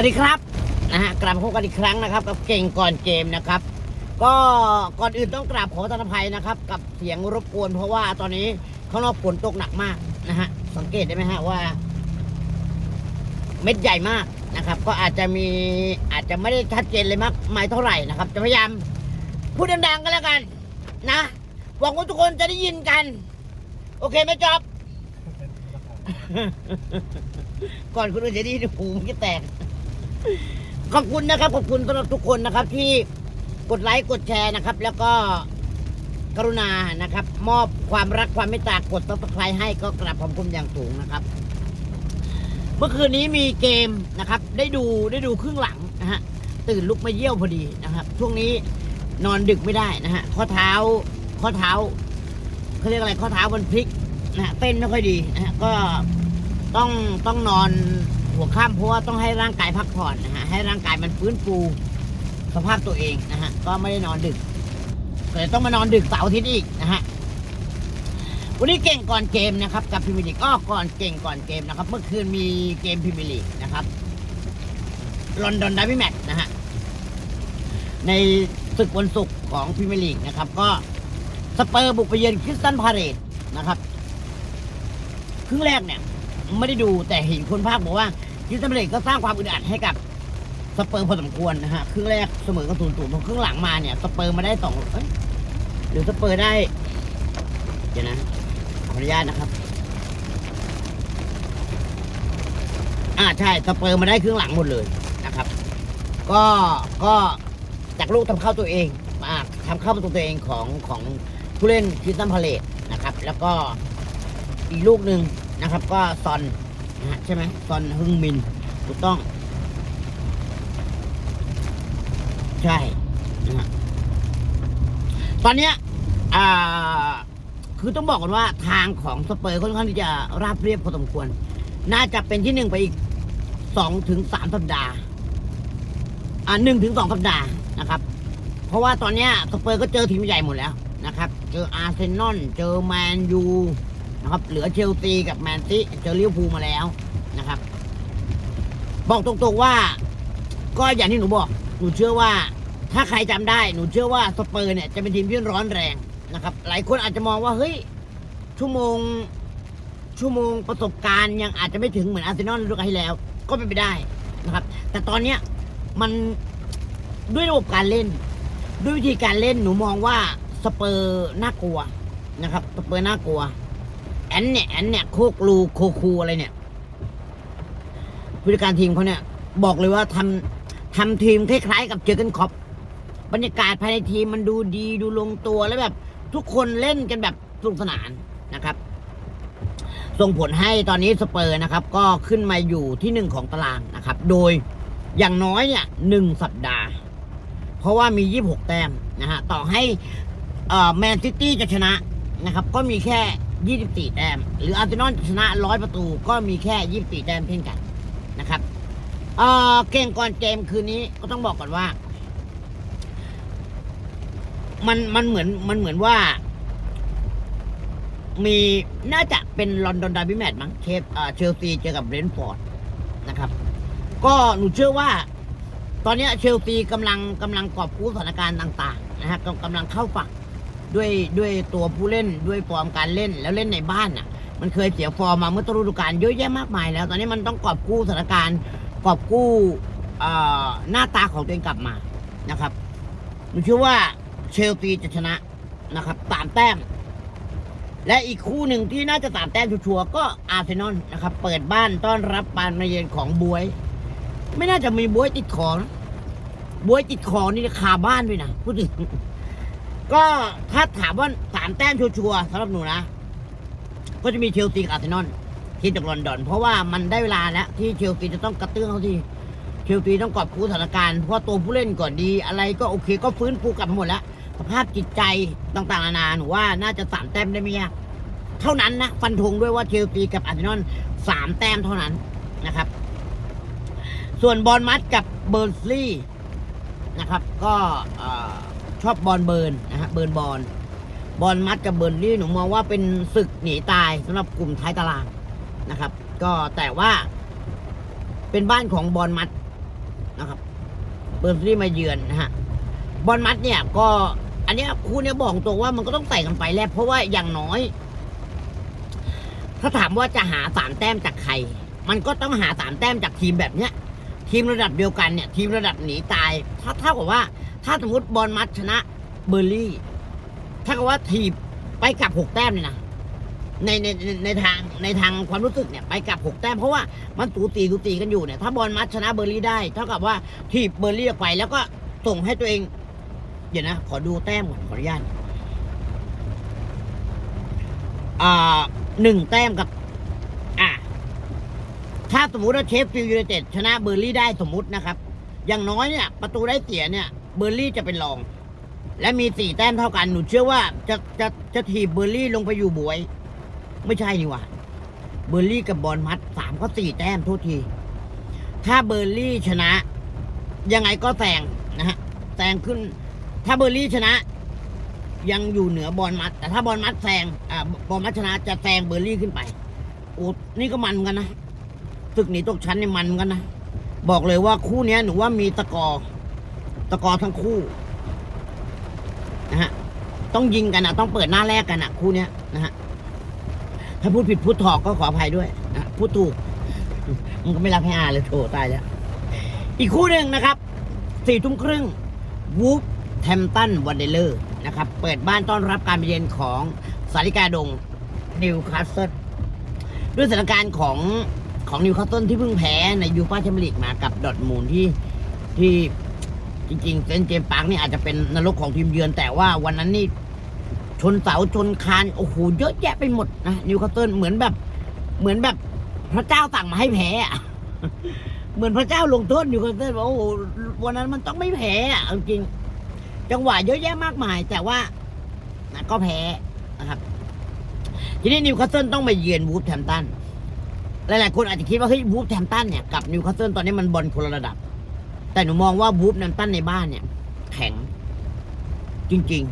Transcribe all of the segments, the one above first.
วัสดีครับนะฮะกลับมาพบกันอีกครั้งนะครับ กับเก่งก่อนเกมนะครับ ก็ก่อนอื่นต้องกราบขอประทานอภัยนะครับ กับเสียงรบกวนเพราะว่าตอนนี้ข้างนอกฝนตกหนักมากนะฮะสังเกตได้ไหมฮะว่า เม็ดใหญ่มากนะครับ ก็อาจจะมีอาจจะไม่ได้ชัดเจนเลยมากมายเท่าไหร่นะครับ จะพยายามพูดดังๆกันแล้วกันนะหวังว่าทุกคนจะได้ยินกัน โอเคไหมจ๊อบก่อนคุณอื่นจะได้ยินหูมันจะแตก ขอบคุณนะครับ ขอบคุณสำหรับทุกคนนะครับ ที่กดไลค์กดแชร์นะครับ แล้วก็กรุณานะครับ มอบความรักความเมตตากดซับสไครต์ให้ก็กราบขอบคุณอย่างสูงนะครับ เมื่อคืนนี้มีเกมนะครับ ได้ดูได้ดูครึ่งหลังนะฮะตื่นลุกมาเยี่ยวพอดีนะครับ ช่วงนี้นอนดึกไม่ได้นะฮะข้อเท้าข้อเท้าเขาเรียกอะไรข้อเท้ามันพลิกนะฮะเต้นไม่ค่อยดีนะฮะก็ต้องต้องนอน หัวค่ำเพราะว่าต้องให้ร่างกายพักผ่อนนะฮะให้ร่างกายมันฟื้นฟูสภาพตัวเองนะฮะก็ไม่ได้นอนดึกก็เลยต้องมานอนดึกเสาร์อาทิตย์อีกนะฮะวันนี้เก่งก่อนเกมนะครับกับพรีเมียร์ลีกอ้อก่อนเก่งก่อนเกมนะครับ เมื่อคืนมีเกมพรีเมียร์ลีกนะครับลอนดอนดาร์บี้แมตช์นะฮะในศึกวันศุกร์ของพรีเมียร์ลีกนะครับ ก็สเปอร์บุกไปเยือนคริสตันพาเรตนะครับ ครึ่งแรกเนี่ย ไม่ได้ดูแต่เห็นคนภาคบอกว่า คิสตันพาเรตก็สร้างความอึดอัดให้กับสเปอร์พอสมควรนะฮะครึ่งแรกเสมอกับศูนย์ศูนย์พอครึ่งหลังมาเนี่ยสเปอร์มาได้สองเอ้ยหรือสเปอร์ได้ เดี๋ยวนะขออนุญาตนะครับ อ่าใช่สเปอร์มาได้ครึ่งหลังหมดเลยนะครับ ก็ก็จากลูกทำเข้าตัวเองอ่าทำเข้าประตูตัวเองของของผู้เล่นคริสตันพาเลตนะครับ แล้วก็อีกลูกหนึ่งนะครับ ก็ซอน นะฮะใช่ไหมซอนฮึงมินถูกต้อง ใช่นะฮะตอนเนี้ยอ่าคือต้องบอกกันว่าทางของสเปอร์ค่อนข้างที่จะราบเรียบพอสมควร น่าจะเป็นที่หนึ่งไปอีกสองถึงสามสัปดาห์ อ่าหนึ่งถึงสองสัปดาห์นะครับ เพราะว่าตอนเนี้ยสเปอร์ก็เจอทีมใหญ่หมดแล้วนะครับ เจออาร์เซนอล เจอแมนยู นะครับ เหลือเชลซีกับแมนซีเจอลิเวอร์พูลมาแล้วนะครับ บอกตรงๆว่า ก็อย่างที่หนูบอก หนูเชื่อว่า ถ้าใครจำได้ หนูเชื่อว่าสเปอร์เนี่ยจะเป็นทีมที่ร้อนแรงนะครับ หลายคนอาจจะมองว่าเฮ้ยชั่วโมงชั่วโมงประสบการณ์ยังอาจจะไม่ถึงเหมือนอาร์เซนอลฤดูกาลที่แล้ว ก็เป็นไปได้นะครับ แต่ตอนเนี้ยมันด้วยระบบการเล่น ด้วยวิธีการเล่นหนูมองว่าสเปอร์น่ากลัวนะครับ สเปอร์น่ากลัว อนเนี่ยแอนเนี่ยโคกลูโคคูอะไรเนี่ยผู้จัดการทีมเขาเนี่ยบอกเลยว่าทำทำทีมคล้ายๆ กับเจอร์เกนคอปบรรยากาศภายในทีมมันดูดีดูลงตัวแล้วแบบ ทุกคนเล่นกันแบบสนุกสนานนะครับ ส่งผลให้ตอนนี้สเปอร์นะครับ ก็ขึ้นมาอยู่ที่หนึ่งของตารางนะครับ โดยอย่างน้อยเนี่ยหนึ่งสัปดาห์ เพราะว่ามี26แต้มนะฮะต่อให้แมนซิตี้จะชนะนะครับ ก็มีแค่ 24 แต้ม หรืออาร์เซนอลชนะ 100 ประตูก็มีแค่ 24 แต้มเพียงกันนะครับเออเก่งก่อนเกมคืนนี้ก็ต้องบอกก่อนว่า มันมันเหมือนมันเหมือนว่า มีน่าจะเป็นลอนดอนดาร์บี้แมตช์มั้งเชฟเชลซีเจอกับเบรนท์ฟอร์ดนะครับ ก็หนูเชื่อว่า ตอนนี้เชลซีกำลังกำลังกอบกู้สถานการณ์ต่าง ๆ นะฮะกำกำลังเข้าฝัก ด้วยด้วยตัวผู้เล่นด้วยฟอร์มการเล่นแล้วเล่นในบ้านอะ มันเคยเสียฟอร์มมาเมื่อต้นฤดูกาลเยอะแยะมากมายแล้ว ตอนนี้มันต้องกอบกู้สถานการณ์กอบกู้หน้าตาของตัวเองกลับมานะครับหนูเชื่อว่าเชลซีจะชนะนะครับสามแต้ม และอีกคู่หนึ่งที่น่าจะสามแต้มชัวร์ก็อาร์เซนอลนะครับ เปิดบ้านต้อนรับปานมาเยือนของบวย ไม่น่าจะมีบวยติดคอนบวยติดคอนี่คาบ้านด้วยนะพูดถึง ก็ถ้าถามว่าสามแต้มชัวร์ๆสำหรับหนูนะ ก็จะมีเชลซีกับอาร์เซนอลที่จากลอนดอน เพราะว่ามันได้เวลาแล้ว ที่เชลซีจะต้องกระเตื้องเขาทีเชลซีต้องกอบกู้สถานการณ์เพราะตัวผู้เล่นก่อนดี อะไรก็โอเคก็ฟื้นฟูกลับมาหมดแล้วสภาพจิตใจต่างๆนานาหนูว่าน่าจะสามแต้มได้ไม่ยากเท่านั้นนะฟันธงด้วยว่าเชลซีกับอาร์เซนอลสามแต้มเท่านั้นนะครับ ส่วนบอลมัดกับเบิร์ลีย์นะครับ ก็ ชอบบอลเบิร์นนะฮะเบิร์นบอลบอลมัดกับเบิร์นลี่หนูมองว่าเป็นศึกหนีตายสำหรับกลุ่มท้ายตารางนะครับ ก็แต่ว่าเป็นบ้านของบอลมัดนะครับเบอร์นซี่มาเยือนนะฮะบอลมัดเนี่ยก็อันเนี้ยคู่เนี้ยบอกตรงว่ามันก็ต้องใส่กันไปแล้วเพราะว่าอย่างน้อย ถ้าถามว่าจะหาสามแต้มจากใคร มันก็ต้องหาสามแต้มจากทีมแบบเนี้ยทีมระดับเดียวกันเนี่ย ทีมระดับหนีตาย ถ้าเท่ากับว่า ถ้าสมมติบอลมัดชนะเบอร์ลี่ ถ้ากับว่าทีมไปกลับหกแต้มเลยนะในในในในทางในทางความรู้สึกเนี่ยไปกลับหกแต้มเพราะว่ามันตูตีตูตีกันอยู่เนี่ยถ้าบอลมัดชนะเบอร์ลี่ได้เท่ากับว่าทีเบอร์ลี่ออกไป แล้วก็ส่งให้ตัวเอง เดี๋ยวนะ ขอดูแต้มก่อนขออนุญาตอ่าหนึ่งแต้มกับอ่าถ้าสมมติว่าเชฟฟิลด์ยูไนเต็ดชนะเบอร์ลี่ได้สมมตินะครับ อย่างน้อยเนี่ย ประตูได้เสียเนี่ย เบอร์ลี่จะเป็นรอง และมีสี่แต้มเท่ากันหนูเชื่อว่าจะจะจะถีบเบอร์ลี่ลงไปอยู่บวย ไม่ใช่นี่หว่าเบอร์ลี่กับบอลมัดสามก็สี่แต้มโทษที ถ้าเบอร์ลี่ชนะ ยังไงก็แซงนะฮะแซงขึ้น ถ้าเบอร์ลี่ชนะ ยังอยู่เหนือบอลมัด แต่ถ้าบอลมัดแซงอ่าบอลมัดชนะจะแซงเบอร์ลี่ขึ้นไปโอ้นี่ก็มันกันนะศึกหนีตกชั้นเนี่ยมันกันนะบอกเลยว่าคู่เนี้ยหนูว่ามีตะกอะกอทั้งคู่นะฮะต้องยิงกันอะต้องเปิดหน้าแรกกันอะคู่เนี้ยนะฮะถ้าพูดผิดพูดถอกก็ขออภัยด้วยนะพูดถูกมันก็ไม่รับให้อ่านเลยโถตายแล้ว อีกคู่หนึ่งนะครับสี่ทุ่มครึ่งวูฟแทมตันวันเดเลอร์นะครับ เปิดบ้านต้อนรับการไปเยือนของสาริกาดงนิวคาสเซิลด้วยสถานการณ์ของของนิวคาสเซิลที่เพิ่งแพ้ในยูฟ่าแชมเปี้ยนลีกมากับดอทมูลที่ที่ จริงๆเซนต์เจมส์ปาร์กนี่อาจจะเป็นนรกของทีมเยือน แต่ว่าวันนั้นนี่ชนเสาชนคานโอ้โหเยอะแยะไปหมดนะนิวคาสเซิลเหมือนแบบ เหมือนแบบ พระเจ้าสั่งมาให้แพ้อะเหมือนพระเจ้าลงโทษนิวคาสเซิลว่าโอ้โหวันนั้นมันต้องไม่แพ้อะจริงจังหวะเยอะแยะมากมาย แต่ว่านะก็แพ้นะครับทีนี้นิวคาสเซิลต้องมาเยือนวูฟแฮมตันหลายๆคนอาจจะคิดว่าเฮ้ยวูฟแฮมตันเนี่ยกับนิวคาสเซิลตอนนี้มันบอลคนละระดับ แต่หนูมองว่าวูฟแฮมป์ตันในบ้านเนี่ย แข็ง จริง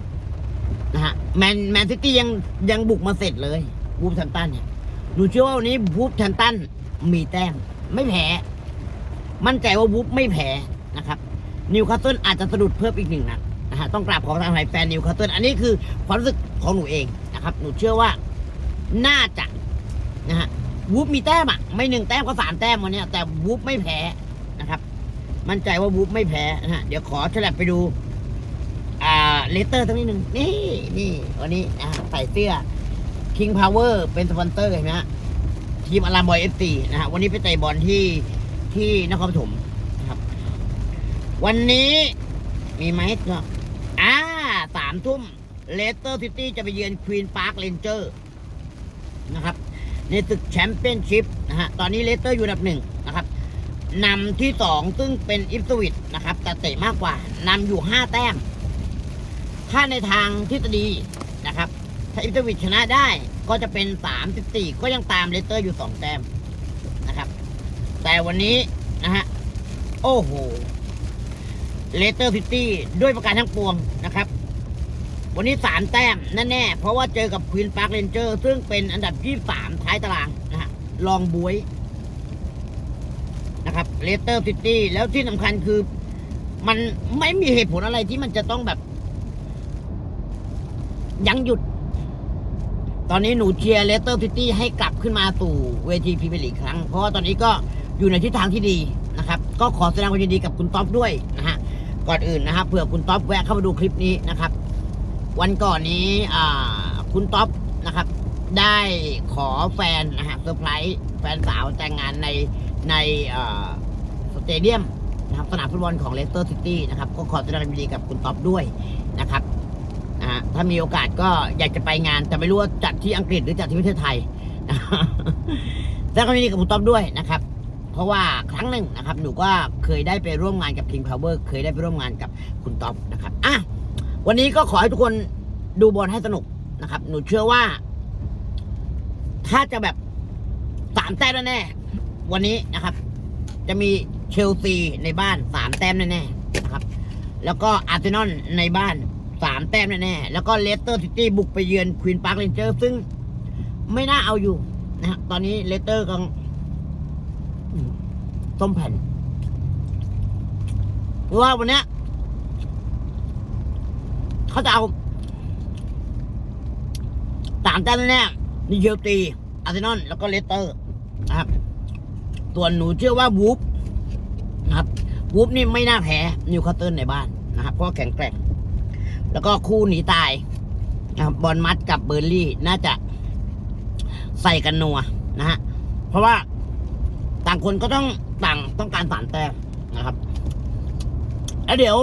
ๆ นะฮะ แมนแมนซิตี้ยังยังบุกมาเสร็จเลยวูฟแฮมตันเนี่ยหนูเชื่อว่าวันนี้วูฟแฮมตันมีแต้ม ไม่แพ้ มั่นใจว่าวูฟไม่แพ้นะครับนิวคาสเซิลอาจจะสะดุดเพิ่มอีกหนึ่งนัดนะฮะต้องกราบขอทางไทยแฟนนิวคาสเซิลอันนี้คือความรู้สึกของหนูเองนะครับ หนูเชื่อว่าน่าจะนะฮะวูฟมีแต้มอะ ไม่หนึ่งแต้มก็สามแต้มวันนี้แต่วูฟไม่แพ้ มั่นใจว่าวูฟไม่แพ้นะฮะเดี๋ยวขอฉลับไปดู อ่าเลเตอร์ทั้งนิดหนึ่งนี่นี่วันนี้นะใส่เสื้อ King Power เป็นสปอนเซอร์เห็นไหมฮะทีมอารามบอยเอฟซีนะฮะวันนี้ไปเตะบอลที่ที่นครปฐมนะครับ วันนี้มีไหมก็อ่าสามทุ่มเลสเตอร์ซิตี้จะไปเยือนควีนพาร์คเรนเจอร์นะครับ ในศึกแชมเปี้ยนชิพนะฮะตอนนี้เลสเตอร์อยู่อันดับหนึ่ง นำที่สองซึ่งเป็นอิฟสวิตนะครับ แต่เตะมากกว่านำอยู่ห้าแต้ม ถ้าในทางทฤษฎีนะครับ ถ้าอิฟสวิตชนะได้ก็จะเป็นสามสิบสี่ก็ยังตามเลสเตอร์อยู่สองแต้มนะครับ แต่วันนี้นะฮะโอ้โหเลสเตอร์ซิตี้ด้วยประการทั้งปวงนะครับ วันนี้สามแต้มแน่ๆเพราะว่าเจอกับควีนพาร์คเรนเจอร์ซึ่งเป็นอันดับที่สามท้ายตารางนะฮะลองบวย นะครับเลสเตอร์ซิตี้แล้วที่สำคัญคือมันไม่มีเหตุผลอะไรที่มันจะต้องแบบ ยังหยุด ตอนนี้หนูเชียร์เลสเตอร์ซิตี้ให้กลับขึ้นมาสู่เวทีพรีเมียร์ลีกครั้ง เพราะว่าตอนนี้ก็อยู่ในทิศทางที่ดีนะครับ ก็ขอแสดงความยินดีกับคุณท็อปด้วยนะฮะ ก่อนอื่นนะครับเผื่อคุณท็อปแวะเข้ามาดูคลิปนี้นะครับ วันก่อนนี้คุณท็อปนะครับ ได้ขอแฟนนะฮะเซอร์ไพรส์แฟนสาวแต่งงานใน ในสเตเดียมนะครับสนามฟุตบอลของเลสเตอร์ซิตี้นะครับก็ขอแสดงความยินดีกับคุณท็อปด้วยนะครับนะฮะถ้ามีโอกาสก็อยากจะไปงาน แต่ไม่รู้ว่าจัดที่อังกฤษหรือจัดที่ประเทศไทยนะแสดงความยินดีกับคุณท็อปด้วยนะครับ เพราะว่าครั้งหนึ่งนะครับ หนูก็เคยได้ไปร่วมงานกับ King Power เคยได้ไปร่วมงานกับคุณท็อปนะครับอะวันนี้ก็ขอให้ทุกคนดูบอลให้สนุกนะครับ หนูเชื่อว่า ถ้าจะแบบสามแต้มแน่ วันนี้นะครับ จะมีเชลซีในบ้านสามแต้มแน่ๆนะครับ แล้วก็อาร์เซนอลในบ้านสามแต้มแน่ๆแล้วก็เลสเตอร์ซิตี้บุกไปเยือนควีนพาร์คเรนเจอร์ซึ่งไม่น่าเอาอยู่นะตอนนี้เลสเตอร์กำลังส้มแผ่นเพราะว่าวันนี้เขาจะเอาสามแต้มแน่ๆนี่เชลซีอาร์เซนอลแล้วก็เลสเตอร์นะครับ ส่วนหนูเชื่อว่าวูฟนะครับวูฟนี่ไม่น่าแพ้นิวคาสเซิลในบ้านนะครับเพราะแข็งแกร่ง แล้วก็คู่หนีตายนะครับบอลมัดกับเบอร์ลี่น่าจะใส่กันนัวนะฮะเพราะว่าต่างคนก็ต้องต่างต้องการสามแต้มนะครับแล้วเดี๋ยว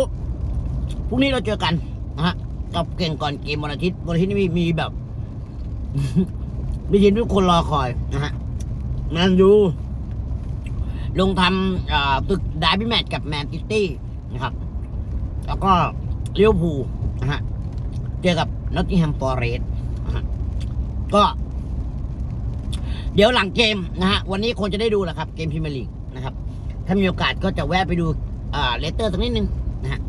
พรุ่งนี้เราเจอกันนะฮะกับเก่งก่อนเกมวันอาทิตย์วันอาทิตย์นี้มีมีแบบมีทีมทุกคนรอคอยนะฮะแมนยู ลงทำตึกดาร์บี้แมตช์กับแมนซิตี้นะครับ แล้วก็เลี้ยวภูนะฮะเจอกับนอตติงแฮมฟอร์เรสนะฮะก็ เดี๋ยวหลังเกมนะฮะ วันนี้คงจะได้ดูแหละครับ เกมพรีเมียร์ลีกนะครับ ถ้ามีโอกาสก็จะแวะไปดูอ่าเลสเตอร์สักนิดนึงนะฮะ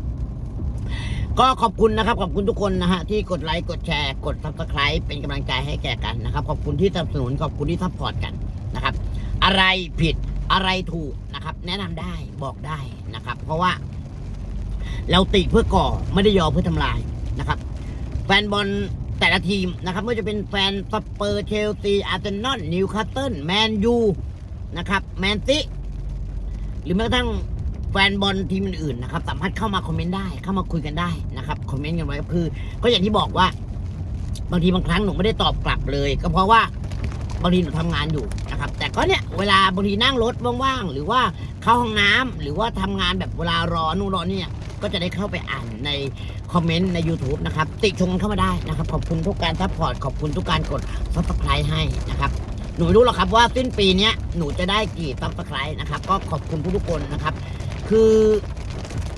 ก็ขอบคุณนะครับ ขอบคุณทุกคนนะฮะที่กดไลค์กดแชร์กดซับสไคร b e เป็นกำลังใจให้แก่กันนะครับ ขอบคุณที่สนับสนุนขอบคุณที่ซัพพอร์ตกันนะครับ อะไรผิด อะไรถูกนะครับ แนะนำได้บอกได้นะครับ เพราะว่า เราติเพื่อก่อไม่ได้ยอเพื่อทำลายนะครับ แฟนบอลแต่ละทีมนะครับไม่ว่าจะเป็นแฟนสเปอร์เชลซีอาร์เซนอลนิวคาสเซิลแมนยูนะครับแมนซิหรือแม้กระทั่งแฟนบอลทีมอื่นๆนะครับ สามารถเข้ามาคอมเมนต์ได้เข้ามาคุยกันได้นะครับคอมเมนต์กันไว้คือ ก็อย่างที่บอกว่า บางทีบางครั้งหนูไม่ได้ตอบกลับเลย ก็เพราะว่าบางทีหนูทำงานอยู่ เวลาบางทีนั่งรถว่างๆ หรือว่าเข้าห้องน้ำหรือว่าทำงานแบบเวลารอนู่นรอนี่เนี่ก็จะได้เข้าไปอ่านในคอมเมนต์ใน YouTube นะครับ ติชมกันเข้ามาได้นะครับ ขอบคุณทุกการซัพพอร์ตขอบคุณทุกการกดซับสไครต์ให้นะครับหนูไม่รู้หรอกครับว่าสิ้นปีนี้หนูจะได้กี่ซับสไครต์นะครับ ก็ขอบคุณทุกๆคนนะครับ คือ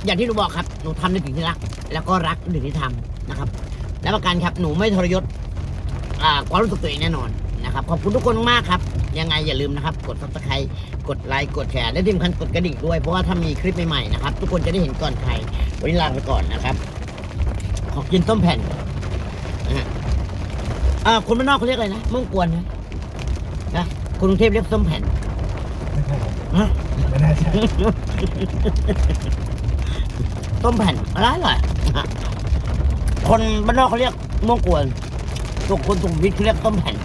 อย่างที่หนูบอกครับหนูทำในสิ่งที่รัก แล้วก็รักในสิ่งที่ทำนะครับและประกันครับหนูไม่ทรยศอ่าความรู้สึกตัวเองแน่นอนนะครับ ขอบคุณทุกคนมากครับ ยังไงอย่าลืมนะครับ กดซับสไครต์กดไลค์กดแชร์และที่สำคัญกดกระดิ่งด้วยเพราะว่าถ้ามีคลิปใหม่ๆนะครับทุกคนจะได้เห็นก่อนใครวันนี้ลาไปก่อนนะครับ ขอกินต้มแผ่นนะฮะอ่าคนบ้านนอกเขาเรียกอะไรนะม่วงกวนนะนะคนกรุงเทพเรียกส้มแผ่นไม่ใช่ครับฮะไม่น่าใช่ต้มแผ่นอร่อยอร่อยนะฮะคนบ้านนอกเขาเรียกม่วงกวนส่วนคนสุขุมวิทเขาเรียกต้มแผ่น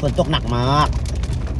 ฝนตกหนักมาก